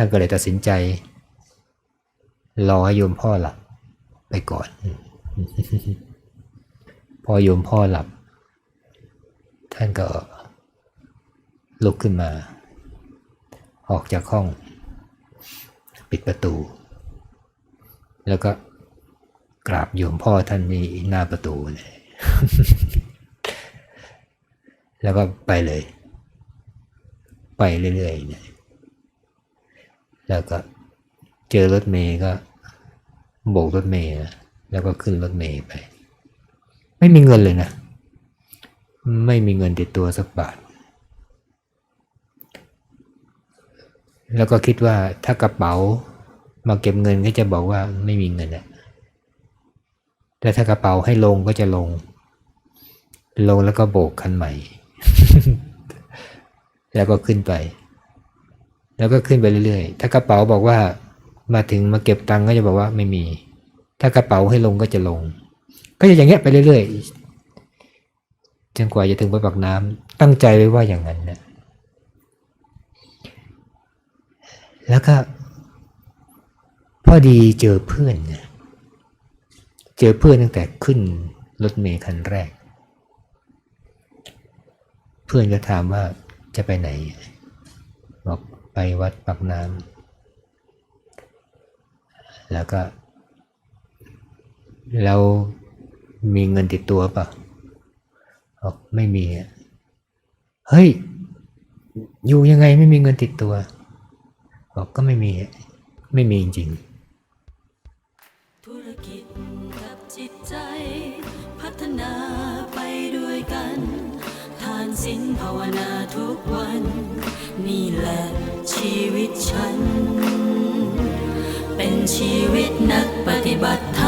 ท่านก็เลยตัดสินใจรอให้โยมพ่อหลับไปก่อน พอโยมพ่อหลับ ท่านก็ลุกขึ้นมา ออกจากห้อง ปิดประตู แล้วก็กราบโยมพ่อท่านนี่หน้าประตูเลย แล้วก็ไปเลย ไปเรื่อยๆเนี่ย แล้วก็เจอรถเมย์ก็โบกรถเมย์แล้วก็ขึ้นรถเมย์ไป ไม่มีเงินเลยนะ ไม่มีเงินติดตัวสักบาท แล้วก็คิดว่าถ้ากระเป๋ามาเก็บเงินก็จะบอกว่าไม่มีเงินอะแต่ถ้ากระเป๋าให้ลงก็จะลง ลงแล้วก็โบกคันใหม่ แล้วก็ขึ้นไป แล้วก็ขึ้นไปเรื่อยๆ ถ้ากระเป๋าบอกว่ามาถึงมาเก็บตังค์ก็จะบอกว่าไม่มี ถ้ากระเป๋าให้ลงก็จะลง ก็จะอย่างเงี้ยไปเรื่อยๆ จนกว่าจะถึงไปปากน้ำตั้งใจไว้ว่าอย่างนั้นนะแล้วก็พอดีเจอเพื่อนนะเจอเพื่อนตั้งแต่ขึ้นรถเมล์คันแรก เพื่อนก็ถามว่าจะไปไหนบอก ไปวัดปากน้ำแล้วก็เรามีเงินติดตัวป่ะบอกไม่มี เฮ้ย อยู่ยังไงไม่มีเงินติดตัว บอกก็ไม่มี ไม่มีจริงธุรกิจกับจิตใจ พัฒนา ศีลภาวนาทุกวัน นี่แหละชีวิตฉัน เป็นชีวิตนักปฏิบัติธรรม